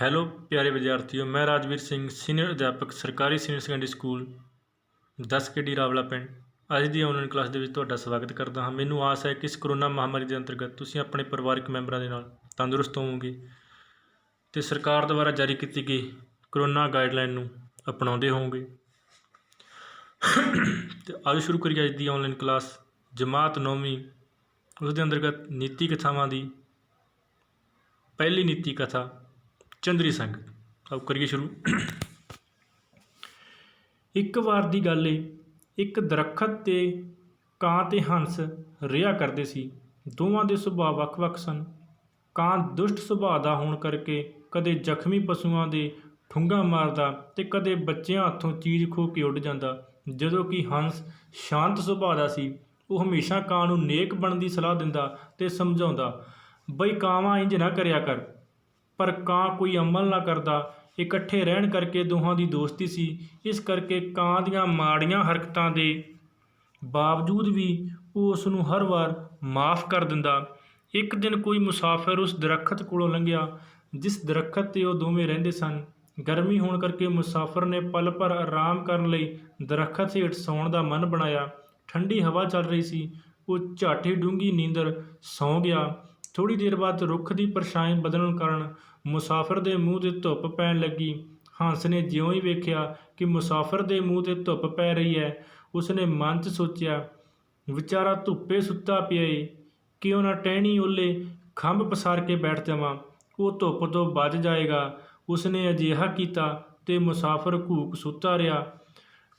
Hello, ਪਿਆਰੇ ਵਿਦਿਆਰਥੀਓ, ਮੈਂ Rajveer Singh, senior ਅਧਿਆਪਕ, ਸਰਕਾਰੀ senior secondary school 10 KD Rawala ਪਿੰਡ। ਅੱਜ ਦੀ ਆਨਲਾਈਨ ਕਲਾਸ ਦੇ ਵਿੱਚ ਤੁਹਾਡਾ ਸਵਾਗਤ ਕਰਦਾ ਹਾਂ। ਮੈਨੂੰ ਆਸ ਹੈ ਕਿ ਇਸ ਕਰੋਨਾ ਮਹਾਮਾਰੀ ਦੇ ਅੰਤਰਗਤ ਤੁਸੀਂ ਆਪਣੇ ਪਰਿਵਾਰਕ ਮੈਂਬਰਾਂ ਦੇ ਨਾਲ ਤੰਦਰੁਸਤ ਹੋਵੋਗੇ ਤੇ ਸਰਕਾਰ ਦੁਆਰਾ ਜਾਰੀ ਕੀਤੀ ਗਈ ਕਰੋਨਾ ਗਾਈਡਲਾਈਨ ਨੂੰ ਅਪਣਾਉਂਦੇ ਹੋਵੋਗੇ। ਤੇ ਅੱਜ ਸ਼ੁਰੂ ਕਰੀਏ ਅੱਜ ਦੀ ਆਨਲਾਈਨ ਕਲਾਸ ਜਮਾਤ 9ਵੀਂ ਉਸ ਦੇ ਅੰਤਰਗਤ ਨੀਤੀ ਕਥਾਵਾਂ ਦੀ ਪਹਿਲੀ ਨੀਤੀ ਕਥਾ ਚੰਦਰੀ ਸੰਗਤ ਆਓ ਕਰੀਏ ਸ਼ੁਰੂ। ਇੱਕ ਵਾਰ ਦੀ ਗੱਲ ਏ, ਇੱਕ ਦਰਖਤ ਤੇ ਕਾਂ ਤੇ ਹੰਸ ਰਿਹਾ ਕਰਦੇ ਸੀ। ਦੋਵਾਂ ਦੇ ਸੁਭਾਅ ਵੱਖ-ਵੱਖ ਸਨ। ਕਾਂ ਦੁਸ਼ਟ ਸੁਭਾਅ ਦਾ ਹੋਣ ਕਰਕੇ ਕਦੇ ਜ਼ਖਮੀ ਪਸ਼ੂਆਂ ਦੇ ਠੁੰਗਾ ਮਾਰਦਾ ਤੇ ਕਦੇ ਬੱਚਿਆਂ ਹੱਥੋਂ ਚੀਜ਼ ਖੋਹ ਕੇ ਉੱਡ ਜਾਂਦਾ। ਜਦੋਂ ਕਿ ਹੰਸ ਸ਼ਾਂਤ ਸੁਭਾਅ ਦਾ ਸੀ, ਉਹ ਹਮੇਸ਼ਾ ਕਾਂ ਨੂੰ ਨੇਕ ਬਣਨ ਦੀ ਸਲਾਹ ਦਿੰਦਾ ਤੇ ਸਮਝਾਉਂਦਾ, ਬਈ ਕਾਵਾਂ ਇੰਜ ਨਾ ਕਰਿਆ ਕਰ। ਪਰ ਕਾਂ ਕੋਈ ਅਮਲ ਨਾ ਕਰਦਾ। ਇਕੱਠੇ ਰਹਿਣ ਕਰਕੇ ਦੋਹਾਂ ਦੀ ਦੋਸਤੀ ਸੀ। ਇਸ ਕਰਕੇ ਕਾਂ ਦੀਆਂ ਮਾੜੀਆਂ ਹਰਕਤਾਂ ਦੇ ਬਾਵਜੂਦ ਵੀ ਉਹ ਉਸ ਨੂੰ ਹਰ ਵਾਰ ਮਾਫ ਕਰ ਦਿੰਦਾ। ਇੱਕ ਦਿਨ ਕੋਈ ਮੁਸਾਫਿਰ ਉਸ ਦਰਖਤ ਕੋਲੋਂ ਲੰਘਿਆ, ਜਿਸ ਦਰਖਤ ਤੇ ਉਹ ਦੋਵੇਂ ਰਹਿੰਦੇ ਸਨ। ਗਰਮੀ ਹੋਣ ਕਰਕੇ ਮੁਸਾਫਰ ਨੇ ਪਲ ਭਰ ਆਰਾਮ ਕਰਨ ਲਈ ਦਰਖਤ ਹੇਠ ਸੌਣ ਦਾ ਮਨ ਬਣਾਇਆ। ਠੰਡੀ ਹਵਾ ਚੱਲ ਰਹੀ ਸੀ। ਉਹ ਝਾਟੀ ਡੂੰਗੀ ਨੀਂਦਰ ਸੌਂ ਗਿਆ। ਥੋੜ੍ਹੀ ਦੇਰ ਬਾਅਦ ਰੁੱਖ ਦੀ ਪਰਛਾਈ ਬਦਲਣ ਕਾਰਨ ਮੁਸਾਫਿਰ ਦੇ ਮੂੰਹ ਤੇ ਧੁੱਪ ਪੈਣ ਲੱਗੀ। ਹੰਸ ਨੇ ਜਿਉਂ ਹੀ ਵੇਖਿਆ ਕਿ ਮੁਸਾਫਿਰ ਦੇ ਮੂੰਹ ਤੇ ਧੁੱਪ ਪੈ ਰਹੀ ਹੈ, ਉਸਨੇ ਮਨ 'ਚ ਸੋਚਿਆ, ਵਿਚਾਰਾ ਧੁੱਪੇ ਸੁੱਤਾ ਪਿਆ ਏ, ਕਿਉਂ ਨਾ ਟਹਿਣੀ ਓਲੇ ਖੰਭ ਪਸਾਰ ਕੇ ਬੈਠ ਜਾਵਾਂ? ਉਹ ਧੁੱਪ ਤੋਂ ਬਚ ਜਾਏਗਾ। ਉਸਨੇ ਅਜਿਹਾ ਕੀਤਾ ਤੇ ਮੁਸਾਫਰ ਘੂਕ ਸੁੱਤਾ ਰਿਹਾ।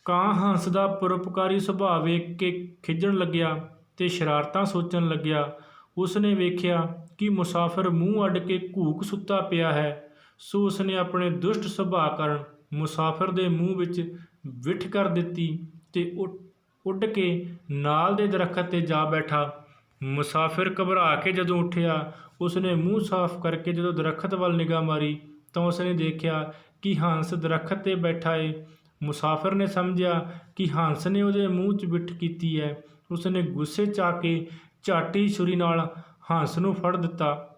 ਕਾਂ ਹੰਸ ਦਾ ਪਰਉਪਕਾਰੀ ਸੁਭਾਅ ਵੇਖ ਕੇ ਖਿੱਝਣ ਲੱਗਿਆ ਤੇ ਸ਼ਰਾਰਤਾਂ ਸੋਚਣ ਲੱਗਿਆ ਉਸਨੇ ਵੇਖਿਆ ਕਿ ਮੁਸਾਫਿਰ ਮੂੰਹ ਅੱਡ ਕੇ ਘੂਕ ਸੁੱਤਾ ਪਿਆ ਹੈ। ਸੋ ਉਸਨੇ ਆਪਣੇ ਦੁਸ਼ਟ ਸੁਭਾਅ ਕਾਰਨ ਮੁਸਾਫਰ ਦੇ ਮੂੰਹ ਵਿੱਚ ਵਿਠ ਕਰ ਦਿੱਤੀ ਤੇ ਉੱਡ- ਕੇ ਨਾਲ ਦੇ ਦਰਖਤ ਤੇ ਜਾ ਬੈਠਾ। ਮੁਸਾਫਿਰ ਘਬਰਾ ਕੇ ਜਦੋਂ ਉੱਠਿਆ, ਉਸਨੇ ਮੂੰਹ ਸਾਫ਼ ਕਰਕੇ ਜਦੋਂ ਦਰਖਤ ਵੱਲ ਨਿਗਾਹ ਮਾਰੀ, ਤਾਂ ਉਸਨੇ ਦੇਖਿਆ ਕਿ ਹੰਸ ਦਰਖਤ ਤੇ ਬੈਠਾ ਏ। ਮੁਸਾਫਿਰ ਨੇ ਸਮਝਿਆ ਕਿ ਹੰਸ ਨੇ ਉਹਦੇ ਮੂੰਹ 'ਚ ਬਿੱਠ ਕੀਤੀ ਹੈ। ਉਸਨੇ ਗੁੱਸੇ 'ਚ ਆ ਕੇ ਝਾਟੀ ਛੁਰੀ ਨਾਲ ਹੰਸ ਨੂੰ ਫੜ ਦਿੱਤਾ।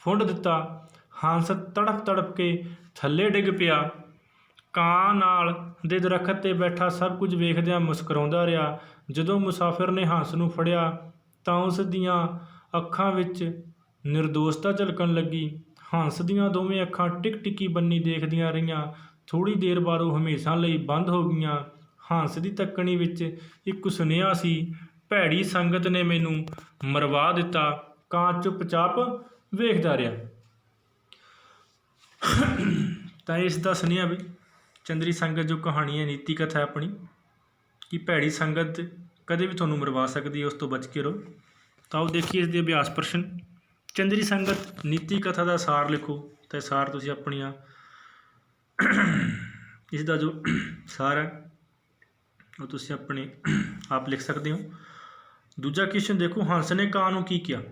ਫੁੰਡ ਦਿੱਤਾ। ਹੰਸ ਤੜਫ ਤੜਫ ਕੇ ਥੱਲੇ ਡਿੱਗ ਪਿਆ। ਕਾਂ ਨਾਲ ਦੇ ਦਰਖਤ ਤੇ ਬੈਠਾ ਸਭ ਕੁਝ ਵੇਖਦਿਆਂ ਮੁਸਕਰਾਉਂਦਾ ਰਿਹਾ। ਜਦੋਂ ਮੁਸਾਫਿਰ ਨੇ ਹੰਸ ਨੂੰ ਫੜਿਆ ਤਾਂ ਉਸ ਦੀਆਂ ਅੱਖਾਂ ਵਿੱਚ ਨਿਰਦੋਸ਼ਤਾ ਝਲਕਣ ਲੱਗੀ। ਹੰਸ ਦੀਆਂ ਦੋਵੇਂ ਅੱਖਾਂ ਟਿਕ ਟਿਕੀ ਬੰਨੀ ਦੇਖਦੀਆਂ ਰਹੀਆਂ। ਥੋੜੀ ਦੇਰ ਬਾਅਦ ਉਹ ਹਮੇਸ਼ਾ ਲਈ ਬੰਦ ਹੋ ਗਈਆਂ। ਹੰਸ ਦੀ ਤੱਕਣੀ ਵਿੱਚ ਇੱਕ ਸੁਨੇਹਾ ਸੀ ਭੈੜੀ ਸੰਗਤ ਨੇ ਮੈਨੂੰ ਮਰਵਾ ਦਿੱਤਾ, ਕਾਂ ਚੁੱਪਚਾਪ ਵੇਖਦਾ ਰਿਹਾ। ਤਾਂ ਇਸ ਦਾ ਸੁਨੇਹਾ ਵੀ ਚੰਦਰੀ ਸੰਗਤ ਜੋ ਕਹਾਣੀ ਹੈ ਨੀਤੀ ਕਥਾ ਆਪਣੀ, ਕਿ ਭੈੜੀ ਸੰਗਤ ਕਦੇ ਵੀ ਤੁਹਾਨੂੰ ਮਰਵਾ ਸਕਦੀ ਹੈ, ਉਸ ਤੋਂ ਬਚ ਕੇ ਰਹੋ। ਤਾਂ ਉਹ ਦੇਖੀਏ ਇਸ ਦੇ ਅਭਿਆਸ ਪ੍ਰਸ਼ਨ। ਚੰਦਰੀ ਸੰਗਤ ਨੀਤੀ ਕਥਾ ਦਾ ਸਾਰ ਲਿਖੋ, ਤਾਂ ਸਾਰ ਤੁਸੀਂ ਆਪਣੀਆਂ ਇਸ ਦਾ ਜੋ ਸਾਰ ਹੈ, ਉਹ ਤੁਸੀਂ ਆਪਣੇ ਆਪ ਲਿਖ ਸਕਦੇ ਹੋ। ਦੂਜਾ ਕੁਐਸਚਨ ਦੇਖੋ, ਹੰਸ ਨੇ ਕਾਂ ਨੂੰ ਕੀ ਕਿਹਾ?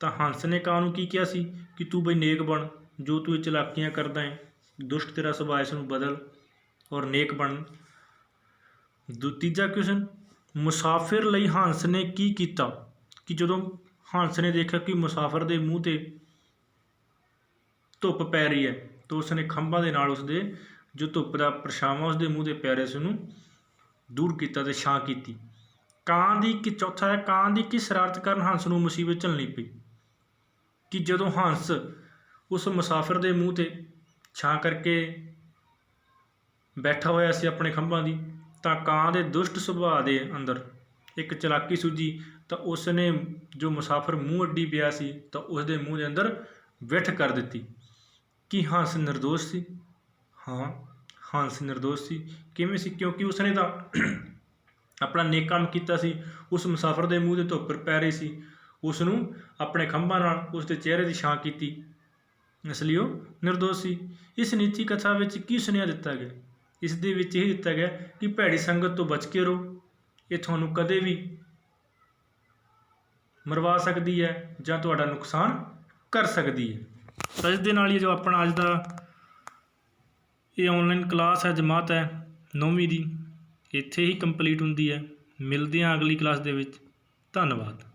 ਤਾਂ ਹੰਸ ਨੇ ਕਾਂ ਨੂੰ ਕੀ ਕਿਹਾ ਸੀ? ਕਿ ਤੂੰ ਬਈ ਨੇਕ ਬਣ, ਜੋ ਤੂੰ ਇਹ ਚਲਾਕੀਆਂ ਕਰਦਾ ਹੈ, ਦੁਸ਼ਟ ਤੇਰਾ ਸੁਭਾਅ ਇਸ ਨੂੰ ਬਦਲ ਔਰ ਨੇਕ ਬਣ। ਦੂ, ਤੀਜਾ ਕੁਐਸਚਨ ਮੁਸਾਫਿਰ ਲਈ ਹੰਸ ਨੇ ਕੀ ਕੀਤਾ? ਕਿ ਜਦੋਂ ਹੰਸ ਨੇ ਦੇਖਿਆ ਕਿ ਮੁਸਾਫਰ ਦੇ ਮੂੰਹ ਤੇ ਧੁੱਪ ਪੈ ਰਹੀ ਹੈ, ਤਾਂ ਉਸਨੇ ਖੰਭਾਂ ਦੇ ਨਾਲ ਉਸਦੇ ਜੋ ਧੁੱਪ ਦਾ ਪਰਛਾਵਾਂ ਉਸਦੇ ਮੂੰਹ ਤੇ ਪੈ ਰਿਹਾ ਸੀ, ਉਹਨੂੰ ਦੂਰ ਕੀਤਾ ਤੇ ਛਾਂ ਕੀਤੀ। ਕਾਂ ਦੀ ਕਿ ਚੌਥਾ ਹੈ, ਕਾਂ ਦੀ ਕੀ ਸ਼ਰਾਰਤ ਕਾਰਨ ਹੰਸ ਨੂੰ ਮੁਸੀਬਤ ਝੱਲਣੀ ਪਈ? ਕਿ ਜਦੋਂ ਹੰਸ ਉਸ ਮੁਸਾਫਿਰ ਦੇ ਮੂੰਹ ਤੇ ਛਾਂ ਕਰਕੇ ਬੈਠਾ ਹੋਇਆ ਸੀ ਆਪਣੇ ਖੰਭਾਂ ਦੀ, ਤਾਂ ਕਾਂ ਦੇ ਦੁਸ਼ਟ ਸੁਭਾਅ ਦੇ ਅੰਦਰ ਇੱਕ ਚਲਾਕੀ ਸੂਝੀ ਤਾਂ ਉਸ ਨੇ ਜੋ ਮੁਸਾਫਿਰ ਮੂੰਹ ਅੱਡੀ ਪਿਆ ਸੀ, ਤਾਂ ਉਸ ਦੇ ਮੂੰਹ ਦੇ ਅੰਦਰ ਵਿਠ ਕਰ ਦਿੱਤੀ। ਕੀ ਹੰਸ ਨਿਰਦੋਸ਼ ਸੀ? ਹਾਂ, ਹੰਸ ਨਿਰਦੋਸ਼ ਸੀ। ਕਿਵੇਂ ਸੀ? ਕਿਉਂਕਿ ਉਸਨੇ ਤਾਂ ਆਪਣਾ ਨੇਕ ਕੰਮ ਕੀਤਾ ਸੀ, ਉਸ ਮੁਸਾਫਰ ਦੇ ਮੂੰਹ ਤੇ ਧੁੱਪ ਪੈ ਰਹੀ ਸੀ। ਉਸ ਨੂੰ ਆਪਣੇ ਖੰਭਾਂ ਨਾਲ ਉਸ ਦੇ ਚਿਹਰੇ ਦੀ ਛਾਂ ਕੀਤੀ। ਇਸ ਲਈ ਉਹ ਨਿਰਦੋਸ਼ ਸੀ। ਇਸ ਨੀਤੀ ਕਥਾ ਵਿੱਚ ਕੀ ਸੁਨੇਹਾ ਦਿੱਤਾ ਗਿਆ? ਇਸ ਦੇ ਵਿੱਚ ਇਹ ਦਿੱਤਾ ਗਿਆ ਕਿ ਭੈੜੀ ਸੰਗਤ ਤੋਂ ਬਚ ਕੇ ਰਹੋ। ਇਹ ਤੁਹਾਨੂੰ ਕਦੇ ਵੀ ਮਰਵਾ ਸਕਦੀ ਹੈ ਜਾਂ ਤੁਹਾਡਾ ਨੁਕਸਾਨ ਕਰ ਸਕਦੀ ਹੈ। ਤਾਂ ਇਸ ਦੇ ਨਾਲ ਹੀ ਜੋ ਆਪਣਾ ਅੱਜ ਦਾ ਇਹ ਆਨਲਾਈਨ ਕਲਾਸ ਹੈ ਜਮਾਤ ਹੈ ਨੌਵੀਂ ਦੀ। ਇੱਥੇ ਹੀ ਕੰਪਲੀਟ ਹੁੰਦੀ ਹੈ। ਮਿਲਦੇ ਹਾਂ ਅਗਲੀ ਕਲਾਸ ਦੇ ਵਿੱਚ। ਧੰਨਵਾਦ।